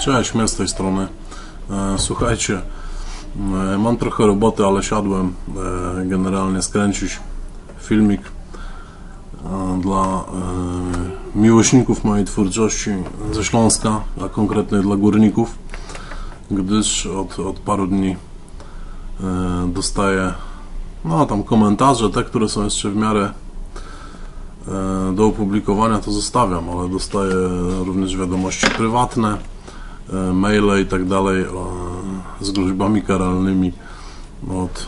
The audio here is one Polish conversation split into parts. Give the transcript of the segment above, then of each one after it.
Cześć, mnie z tej strony. E, Słuchajcie, e, mam trochę roboty, ale siadłem e, generalnie skręcić filmik dla miłośników mojej twórczości ze Śląska, a konkretnie dla górników, gdyż od, od paru dni dostaję no tam komentarze, te, które są jeszcze w miarę do opublikowania to zostawiam, ale dostaję również wiadomości prywatne, maile i tak dalej e, z groźbami karalnymi od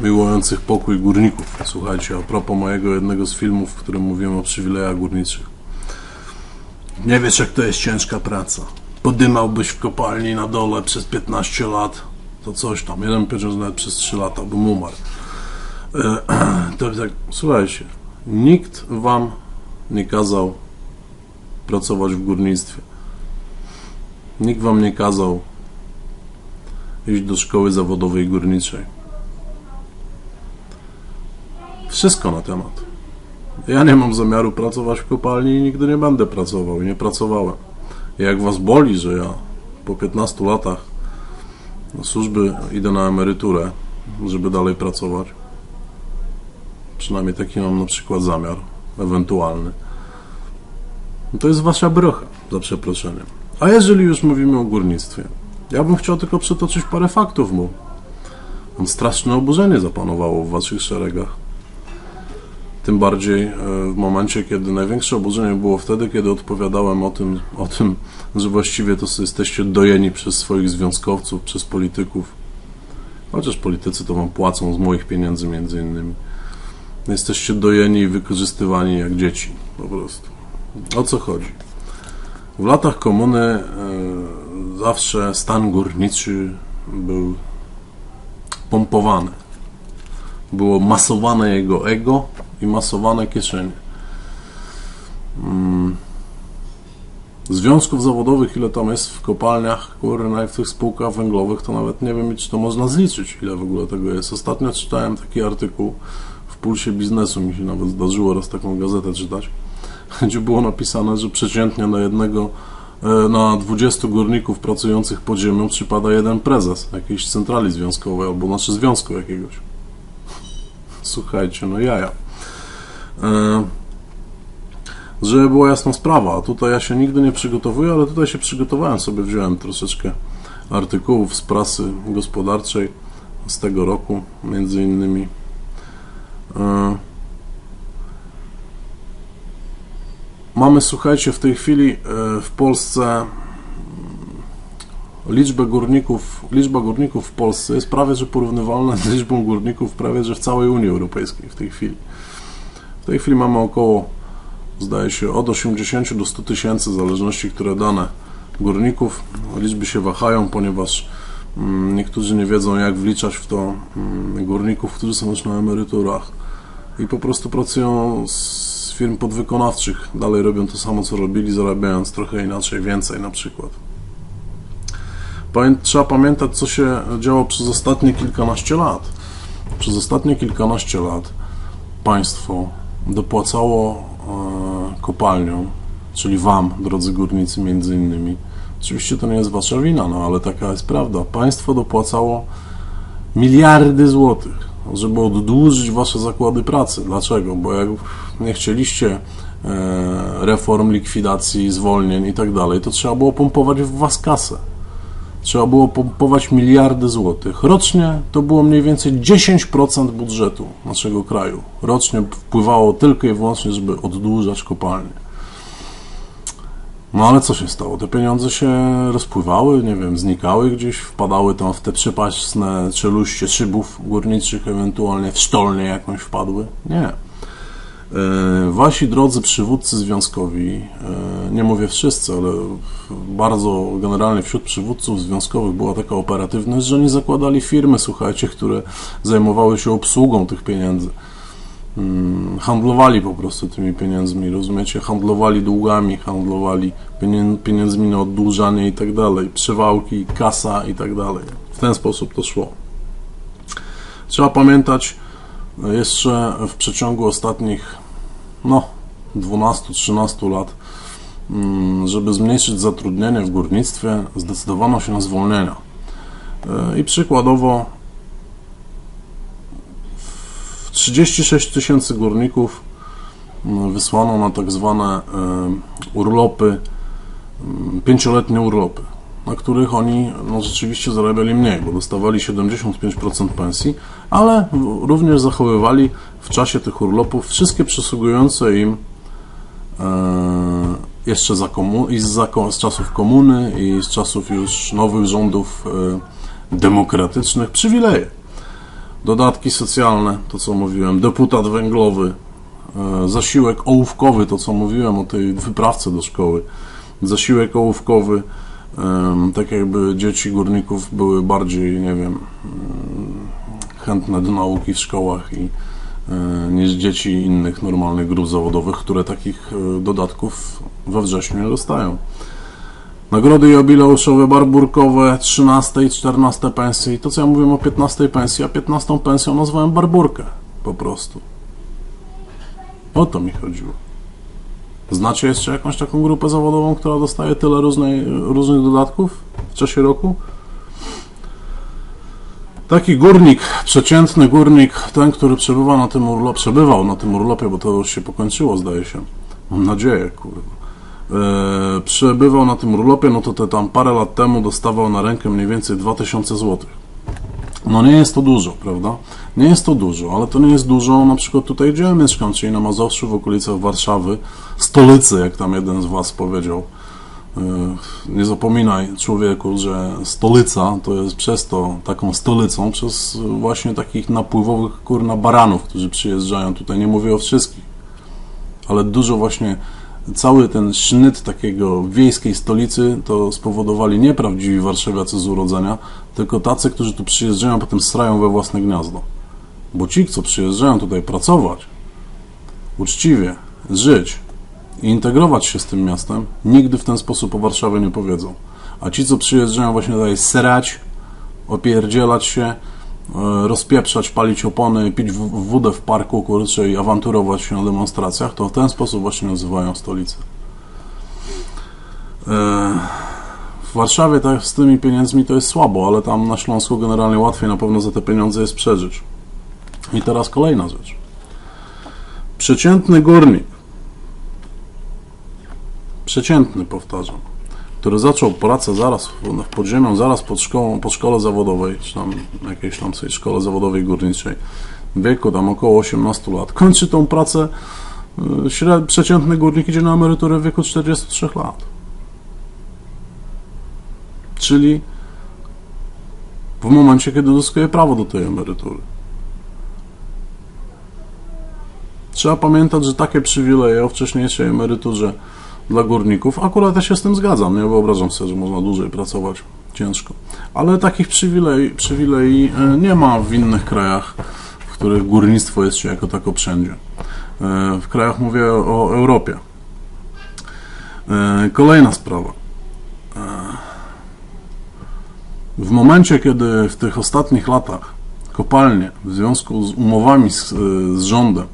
e, miłujących pokój górników. Słuchajcie, a propos mojego jednego z filmów, w którym mówiłem o przywilejach górniczych. Nie wiesz, jak to jest ciężka praca. Podymałbyś w kopalni na dole przez 15 lat, to coś tam. Jeden powiedział, że nawet przez 3 lata bym umarł. E, To tak, słuchajcie, nikt wam nie kazał pracować w górnictwie. Nikt wam nie kazał iść do szkoły zawodowej górniczej. Wszystko na temat. Ja nie mam zamiaru pracować w kopalni i nigdy nie będę pracował i nie pracowałem. Jak was boli, że ja po 15 latach służby idę na emeryturę, żeby dalej pracować, przynajmniej taki mam na przykład zamiar, ewentualny, to jest wasza brocha, za przeproszeniem. A jeżeli już mówimy o górnictwie, ja bym chciał tylko przytoczyć parę faktów mu. Straszne oburzenie zapanowało w waszych szeregach. Tym bardziej e, w momencie, kiedy największe oburzenie było wtedy, kiedy odpowiadałem o tym, o tym że właściwie to jesteście dojeni przez swoich związkowców, przez polityków. Chociaż politycy to wam płacą z moich pieniędzy między innymi. Jesteście dojeni i wykorzystywani jak dzieci, po prostu. O co chodzi? W latach komuny e, zawsze stan górniczy był pompowany. Było masowane jego ego i masowane kieszenie. Mm. Związków zawodowych, ile tam jest w kopalniach, kurna, i w tych spółkach węglowych, to nawet nie wiem, czy to można zliczyć, ile w ogóle tego jest. Ostatnio czytałem taki artykuł w Pulsie Biznesu, mi się nawet zdarzyło raz taką gazetę czytać, gdzie było napisane, że przeciętnie na jednego, e, na 20 górników pracujących pod ziemią przypada jeden prezes jakiejś centrali związkowej, albo znaczy związku jakiegoś. Słuchajcie, no jaja. E, żeby była jasna sprawa, tutaj ja się nigdy nie przygotowuję, ale tutaj się przygotowałem sobie, wziąłem troszeczkę artykułów z prasy gospodarczej z tego roku, między innymi. E, Mamy, słuchajcie, w tej chwili e, w Polsce mm, liczbę górników, liczba górników w Polsce jest prawie że porównywalna z liczbą górników prawie że w całej Unii Europejskiej w tej chwili. W tej chwili mamy około, zdaje się, od 80 do 100 tysięcy, w zależności które dane górników. Liczby się wahają, ponieważ mm, niektórzy nie wiedzą, jak wliczać w to mm, górników, którzy są już na emeryturach i po prostu pracują z firm podwykonawczych. Dalej robią to samo, co robili, zarabiając trochę inaczej, więcej na przykład. Trzeba pamiętać, co się działo przez ostatnie kilkanaście lat. Przez ostatnie kilkanaście lat państwo dopłacało e, kopalniom, czyli Wam, drodzy górnicy, między innymi. Oczywiście to nie jest Wasza wina, no ale taka jest prawda. Państwo dopłacało miliardy złotych, żeby oddłużyć Wasze zakłady pracy. Dlaczego? Bo jak nie chcieliście e, reform, likwidacji, zwolnień i tak dalej, to trzeba było pompować w Was kasę. Trzeba było pompować miliardy złotych. Rocznie to było mniej więcej 10% budżetu naszego kraju. Rocznie wpływało tylko i wyłącznie, żeby oddłużać kopalnie. No ale co się stało? Te pieniądze się rozpływały, nie wiem, znikały gdzieś, wpadały tam w te przepaśne czeluście szybów górniczych, ewentualnie w sztolnię jakąś wpadły? Nie. E, Wasi drodzy przywódcy związkowi, e, nie mówię wszyscy, ale bardzo generalnie wśród przywódców związkowych była taka operatywność, że oni zakładali firmy, słuchajcie, które zajmowały się obsługą tych pieniędzy. Mm, Handlowali po prostu tymi pieniędzmi, rozumiecie? Handlowali długami, handlowali pieniędzmi na oddłużanie i tak dalej, przewałki, kasa i tak dalej. W ten sposób to szło. Trzeba pamiętać, jeszcze w przeciągu ostatnich no, 12-13 lat mm, żeby zmniejszyć zatrudnienie w górnictwie, zdecydowano się na zwolnienia. E, I przykładowo 36 tysięcy górników mm, wysłano na tak zwane e, urlopy, mm, pięcioletnie urlopy, na których oni no, rzeczywiście zarabiali mniej, bo dostawali 75% pensji, ale również zachowywali w czasie tych urlopów wszystkie przysługujące im e, jeszcze za i z, z czasów komuny i z czasów już nowych rządów e, demokratycznych przywileje. Dodatki socjalne, to co mówiłem, deputat węglowy, e, zasiłek ołówkowy, to co mówiłem o tej wyprawce do szkoły, zasiłek ołówkowy, tak jakby dzieci górników były bardziej, nie wiem, mm, chętne do nauki w szkołach i e, niż dzieci innych normalnych grup zawodowych, które takich e, dodatków we wrześniu nie dostają. Nagrody jubileuszowe, barburkowe, 13 i 14 pensje. I to, co ja mówiłem o 15 pensji, a 15 pensją nazwałem barburkę. Po prostu. O to mi chodziło. Znacie jeszcze jakąś taką grupę zawodową, która dostaje tyle różnej, różnych dodatków w czasie roku? Taki górnik, przeciętny górnik, ten, który przebywa na tym urlopie, przebywał na tym urlopie, bo to już się pokończyło, zdaje się. Mam nadzieję, kurwa. E, przebywał na tym urlopie, no to te tam parę lat temu dostawał na rękę mniej więcej 2000 zł. No nie jest to dużo, prawda? Nie jest to dużo, ale to nie jest dużo na przykład tutaj, gdzie ja mieszkam, czyli na Mazowszu, w okolicach Warszawy, stolicy, jak tam jeden z Was powiedział. E, Nie zapominaj, człowieku, że stolica to jest przez to taką stolicą, przez właśnie takich napływowych kurna baranów, którzy przyjeżdżają tutaj. Nie mówię o wszystkich, ale dużo właśnie cały ten sznyt takiego wiejskiej stolicy to spowodowali nie prawdziwi warszawiacy z urodzenia, tylko tacy, którzy tu przyjeżdżają, potem srają we własne gniazdo. Bo ci, co przyjeżdżają tutaj pracować, uczciwie, żyć i integrować się z tym miastem, nigdy w ten sposób o Warszawie nie powiedzą. A ci, co przyjeżdżają właśnie tutaj serać, opierdzielać się, rozpieprzać, palić opony, pić wódę w parku, kurczę, i awanturować się na demonstracjach, to w ten sposób właśnie nazywają stolicę. E, W Warszawie tak z tymi pieniędzmi to jest słabo, ale tam na Śląsku generalnie łatwiej na pewno za te pieniądze jest przeżyć. I teraz kolejna rzecz. Przeciętny górnik, przeciętny powtarzam, który zaczął pracę zaraz w, podziemią, zaraz pod szkołą, po szkole zawodowej, czy tam jakiejś tam sobie szkole zawodowej górniczej, w wieku tam około 18 lat, kończy tą pracę, y, śred, przeciętny górnik idzie na emeryturę w wieku 43 lat. Czyli w momencie, kiedy uzyskuje prawo do tej emerytury. Trzeba pamiętać, że takie przywileje o wcześniejszej emeryturze dla górników, akurat ja się z tym zgadzam, nie wyobrażam sobie, że można dłużej pracować, ciężko. Ale takich przywilei, przywilei e, nie ma w innych krajach, w których górnictwo jest się jako tako wszędzie. E, W krajach mówię o Europie. E, Kolejna sprawa. W momencie, kiedy w tych ostatnich latach kopalnie w związku z umowami z, z rządem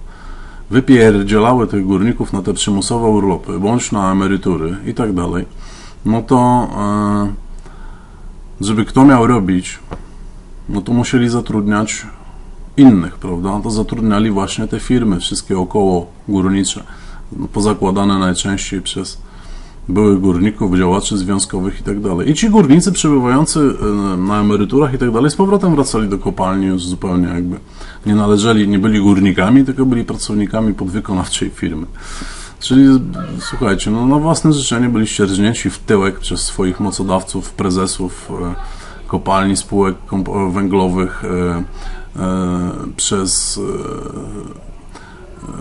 wypierdzielały tych górników na te przymusowe urlopy, bądź na emerytury i tak dalej, no to e, żeby kto miał robić, no to musieli zatrudniać innych, prawda? To zatrudniali właśnie te firmy, wszystkie około górnicze, no, pozakładane najczęściej przez byłych górników, działaczy związkowych i tak. I ci górnicy przebywający e, na emeryturach i tak z powrotem wracali do kopalni już zupełnie jakby nie należeli, nie byli górnikami, tylko byli pracownikami podwykonawczej firmy. Czyli słuchajcie, no na własne życzenie byliście rżnięci w tyłek przez swoich mocodawców, prezesów e, kopalni, spółek węglowych, e, e, przez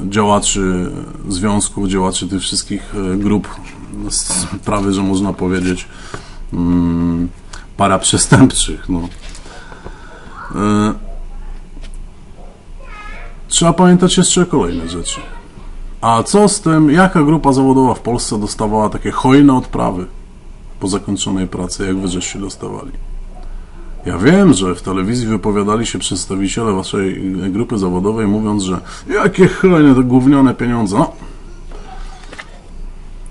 działaczy związków, działaczy tych wszystkich grup, prawie że można powiedzieć, mm, paraprzestępczych. No. E, Trzeba pamiętać jeszcze kolejne rzeczy. A co z tym, jaka grupa zawodowa w Polsce dostawała takie hojne odprawy po zakończonej pracy, jak wy żeście dostawali? Ja wiem, że w telewizji wypowiadali się przedstawiciele waszej grupy zawodowej, mówiąc, że jakie hojne, to gównione pieniądze. No.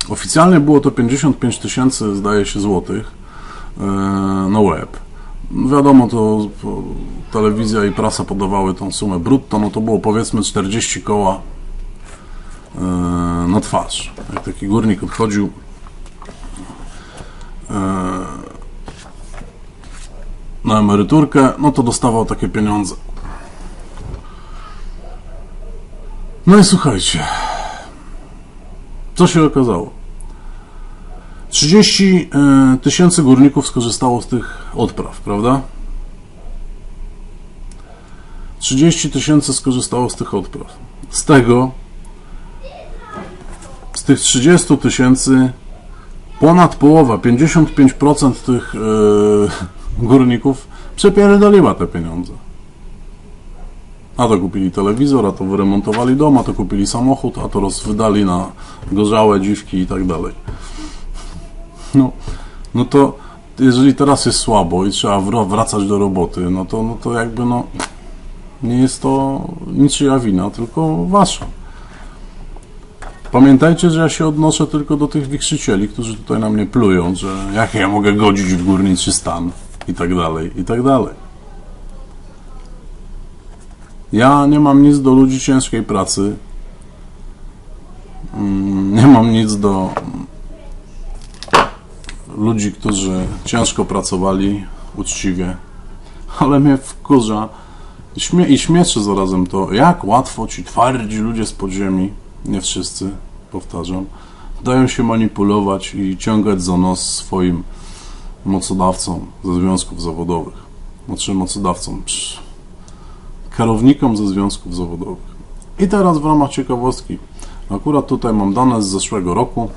Oficjalnie było to 55 tysięcy, zdaje się, złotych e, na web. Wiadomo, to to telewizja i prasa podawały tą sumę brutto, no to było powiedzmy 40 koła e, na twarz. Jak taki górnik odchodził e, na emeryturkę, no to dostawał takie pieniądze. No i słuchajcie, co się okazało? 30 e, tysięcy górników skorzystało z tych odpraw, prawda? 30 tysięcy skorzystało z tych odpraw. Z tego, z tych 30 tysięcy, ponad połowa, 55% tych e, górników przepierdoliła te pieniądze. A to kupili telewizor, a to wyremontowali dom, a to kupili samochód, a to rozwydali na gorzałe dziwki i tak dalej. No, no to jeżeli teraz jest słabo i trzeba wracać do roboty, no to, no to jakby no nie jest to niczyja wina, tylko wasza. Pamiętajcie, że ja się odnoszę tylko do tych wikrzycieli, którzy tutaj na mnie plują, że jak ja mogę godzić w górniczy stan i tak dalej, i tak dalej. Ja nie mam nic do ludzi ciężkiej pracy. Mm, Nie mam nic do ludzi, którzy ciężko pracowali, uczciwie, ale mnie wkurza śmie i śmieszy zarazem to, jak łatwo ci twardzi ludzie z podziemi, nie wszyscy, powtarzam, dają się manipulować i ciągać za nos swoim mocodawcom ze związków zawodowych. Znaczy mocodawcom, psz, kierownikom ze związków zawodowych. I teraz w ramach ciekawostki, akurat tutaj mam dane z zeszłego roku,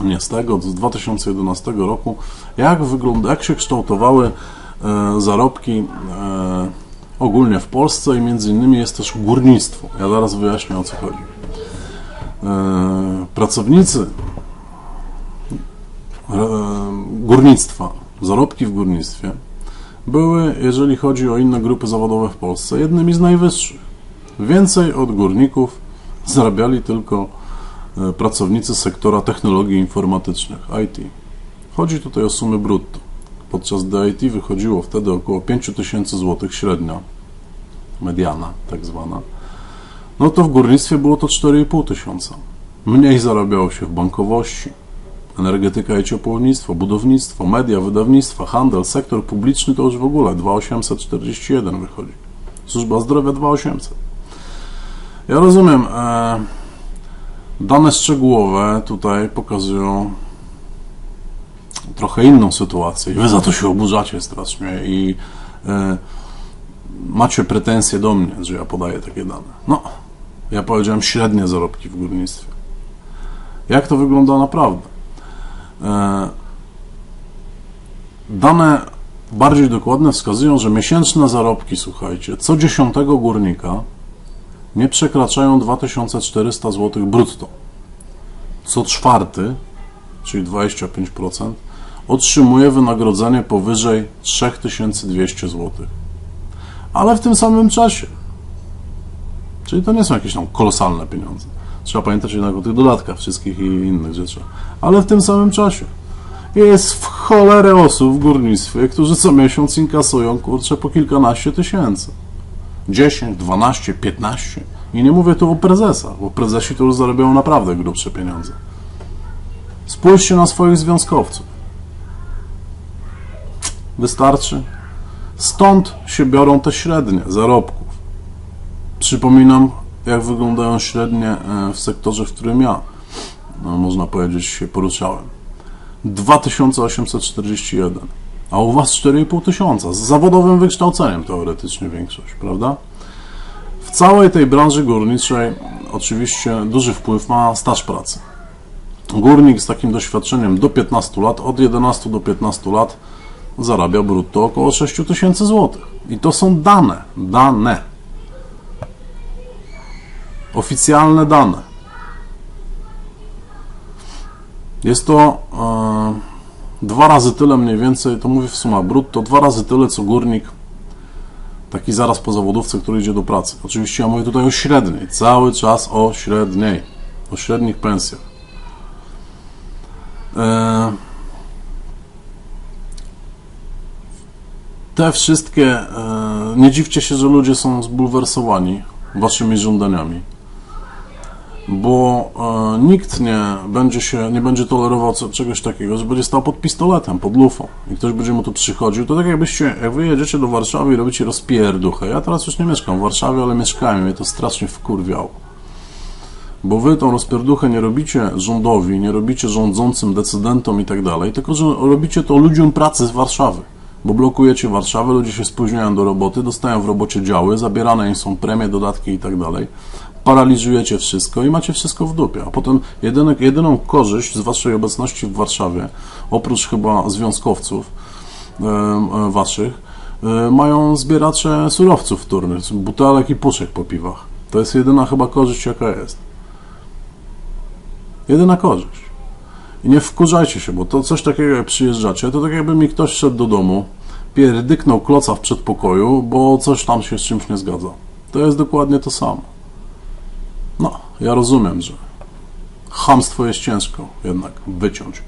nie z tego, z 2011 roku, jak, wygląda, jak się kształtowały e, zarobki e, ogólnie w Polsce i między innymi jest też górnictwo. Ja zaraz wyjaśnię o co chodzi. E, pracownicy e, górnictwa, zarobki w górnictwie były, jeżeli chodzi o inne grupy zawodowe w Polsce, jednymi z najwyższych. Więcej od górników zarabiali tylko e, pracownicy sektora technologii informatycznych, IT. Chodzi tutaj o sumy brutto. Podczas gdy IT wychodziło wtedy około 5000 zł średnia, mediana tak zwana, no to w górnictwie było to 4,5 tysiąca. Mniej zarabiało się w bankowości, energetyka i ciepłownictwo, budownictwo, media, wydawnictwa, handel, sektor publiczny to już w ogóle 2841 wychodzi. Służba zdrowia 2800. Ja rozumiem, e, dane szczegółowe tutaj pokazują trochę inną sytuację i wy za to się oburzacie strasznie i e, macie pretensje do mnie, że ja podaję takie dane. No, ja powiedziałem średnie zarobki w górnictwie. Jak to wygląda naprawdę? E, Dane bardziej dokładne wskazują, że miesięczne zarobki, słuchajcie, co dziesiątego górnika nie przekraczają 2400 zł brutto. Co czwarty, czyli 25%, otrzymuje wynagrodzenie powyżej 3200 zł. Ale w tym samym czasie. Czyli to nie są jakieś tam kolosalne pieniądze. Trzeba pamiętać jednak o tych dodatkach wszystkich i innych rzeczach. Ale w tym samym czasie. Jest w cholerę osób w górnictwie, którzy co miesiąc inkasują, kurczę, po kilkanaście tysięcy. 10, 12, 15. I nie mówię tu o prezesach, bo prezesi to już zarabiają naprawdę grubsze pieniądze. Spójrzcie na swoich związkowców. Wystarczy. Stąd się biorą te średnie zarobków. Przypominam, jak wyglądają średnie e, w sektorze, w którym ja, no, można powiedzieć, się poruszałem. 2841, a u Was 4,5 tysiąca, z zawodowym wykształceniem teoretycznie większość, prawda? W całej tej branży górniczej oczywiście duży wpływ ma staż pracy. Górnik z takim doświadczeniem do 15 lat, od 11 do 15 lat zarabia brutto około 6 tysięcy złotych. I to są dane, dane. Oficjalne dane. Jest to e, dwa razy tyle mniej więcej, to mówię w sumie brutto, dwa razy tyle co górnik taki zaraz po zawodówce, który idzie do pracy. Oczywiście ja mówię tutaj o średniej, cały czas o średniej, o średnich pensjach. E, te wszystkie. E, nie dziwcie się, że ludzie są zbulwersowani waszymi żądaniami. Bo e, nikt nie będzie się, nie będzie tolerował czegoś takiego, że będzie stał pod pistoletem, pod lufą i ktoś będzie mu tu przychodził. To tak jakbyście, jak wy jedziecie do Warszawy i robicie rozpierduchę. Ja teraz już nie mieszkam w Warszawie, ale mieszkałem i mnie to strasznie wkurwiało. Bo wy tą rozpierduchę nie robicie rządowi, nie robicie rządzącym, decydentom i tak dalej, tylko że robicie to ludziom pracy z Warszawy. Bo blokujecie Warszawę, ludzie się spóźniają do roboty, dostają w robocie działy, zabierane im są premie, dodatki i tak dalej. Paraliżujecie wszystko i macie wszystko w dupie. A potem jedyny, jedyną korzyść z waszej obecności w Warszawie, oprócz chyba związkowców e, waszych, e, mają zbieracze surowców wtórnych, butelek i puszek po piwach. To jest jedyna chyba korzyść, jaka jest. Jedyna korzyść. I nie wkurzajcie się, bo to coś takiego jak przyjeżdżacie, to tak jakby mi ktoś szedł do domu, pierdyknął kloca w przedpokoju, bo coś tam się z czymś nie zgadza. To jest dokładnie to samo. No, ja rozumiem, że chamstwo jest ciężko jednak wyciąć.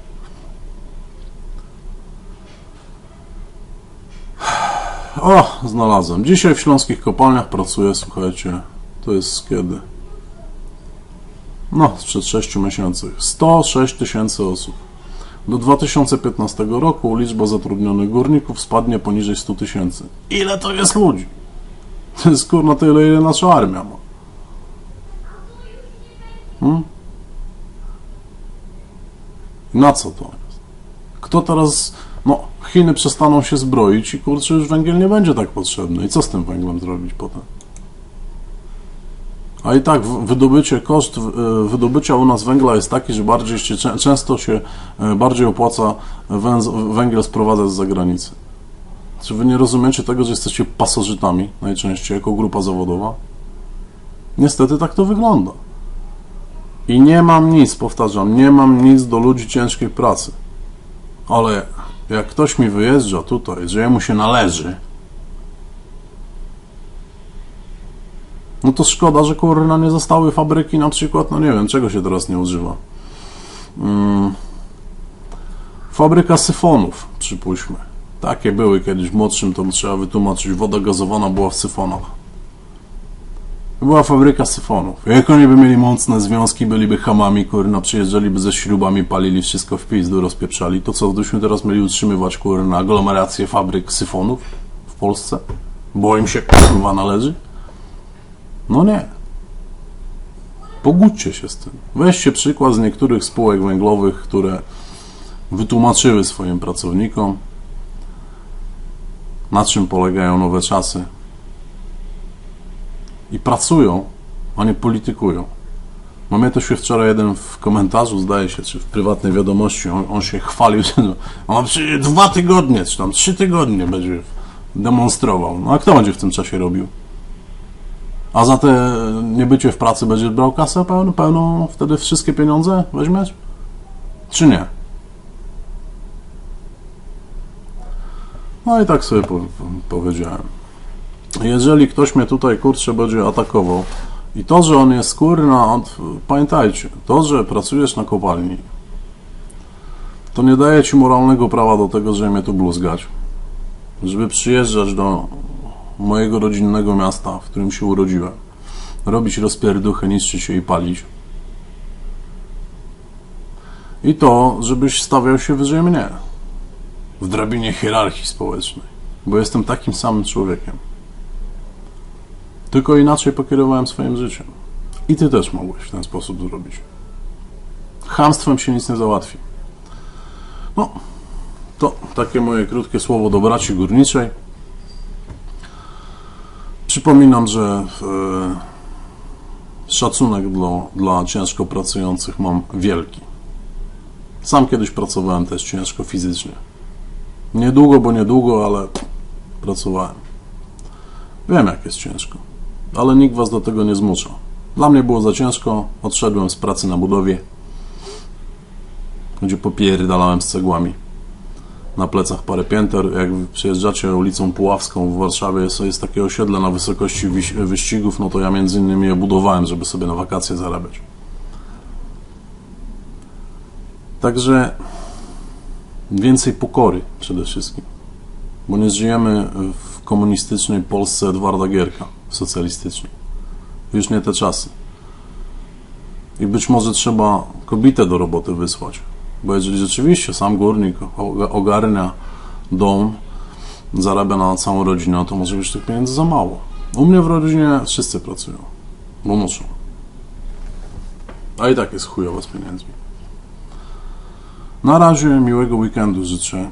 O, znalazłem. Dzisiaj w śląskich kopalniach pracuję, słuchajcie, to jest kiedy? No, sprzed 6 miesięcy. 106 tysięcy osób. Do 2015 roku liczba zatrudnionych górników spadnie poniżej 100 tysięcy. Ile to jest ludzi? To jest kurna tyle, ile nasza armia ma. Hmm? Na co to jest? Kto teraz... No, Chiny przestaną się zbroić i kurczę, już węgiel nie będzie tak potrzebny. I co z tym węglem zrobić potem? A i tak wydobycie, koszt e, wydobycia u nas węgla jest taki, że bardziej się, czę- często się e, bardziej opłaca węgiel sprowadzać z zagranicy. Czy wy nie rozumiecie tego, że jesteście pasożytami najczęściej jako grupa zawodowa? Niestety tak to wygląda. I nie mam nic, powtarzam, nie mam nic do ludzi ciężkiej pracy. Ale jak ktoś mi wyjeżdża tutaj, że jemu się należy, No to szkoda, że kurna nie zostały fabryki na przykład, no nie wiem, czego się teraz nie używa. Mm. Fabryka syfonów, przypuśćmy. Takie były kiedyś młodszym, to trzeba wytłumaczyć. Woda gazowana była w syfonach. Była fabryka syfonów. Jak oni by mieli mocne związki, byliby hamami, kurna, przyjeżdżaliby ze śrubami, palili wszystko w pizdu, rozpieprzali. To co, byśmy teraz mieli utrzymywać, kurna, aglomerację fabryk syfonów w Polsce? Bo im się, kurwa, należy? No nie. Pogódźcie się z tym. Weźcie przykład z niektórych spółek węglowych, które wytłumaczyły swoim pracownikom, na czym polegają nowe czasy. I pracują, a nie politykują. No mnie to się wczoraj jeden w komentarzu, zdaje się, czy w prywatnej wiadomości, on, on się chwalił, że no, on dwa tygodnie, czy tam trzy tygodnie będzie demonstrował. No a kto będzie w tym czasie robił? A za te niebycie w pracy będziesz brał kasę pełną, pełną wtedy wszystkie pieniądze weźmiesz? Czy nie? No i tak sobie po, powiedziałem. Jeżeli ktoś mnie tutaj kurczę będzie atakował i to, że on jest kurna, od, pamiętajcie, to, że pracujesz na kopalni, to nie daje ci moralnego prawa do tego, żeby mnie tu bluzgać. Żeby przyjeżdżać do mojego rodzinnego miasta, w którym się urodziłem. Robić rozpierduchę, niszczyć się i palić. I to, żebyś stawiał się wyżej mnie. W drabinie hierarchii społecznej. Bo jestem takim samym człowiekiem. Tylko inaczej pokierowałem swoim życiem. I ty też mogłeś w ten sposób zrobić. Chamstwem się nic nie załatwi. No, to takie moje krótkie słowo do braci górniczej. Przypominam, że e, szacunek dla, dla ciężko pracujących mam wielki. Sam kiedyś pracowałem też ciężko fizycznie. Niedługo, bo niedługo, ale pracowałem. Wiem, jak jest ciężko, ale nikt was do tego nie zmusza. Dla mnie było za ciężko, odszedłem z pracy na budowie, gdzie popierdalałem z cegłami na plecach parę pięter. Jak przejeżdżacie ulicą Puławską w Warszawie, jest, jest takie osiedle na wysokości wyś- wyścigów, no to ja między innymi je budowałem, żeby sobie na wakacje zarabiać. Także więcej pokory przede wszystkim. Bo nie żyjemy w komunistycznej Polsce Edwarda Gierka, socjalistycznej. Już nie te czasy. I być może trzeba kobietę do roboty wysłać. Bo jeżeli rzeczywiście sam górnik oga- ogarnia dom, zarabia na całą rodzinę, to może być tych pieniędzy za mało. U mnie w rodzinie wszyscy pracują, bo muszą. A i tak jest chujowo z pieniędzmi. Na razie miłego weekendu życzę.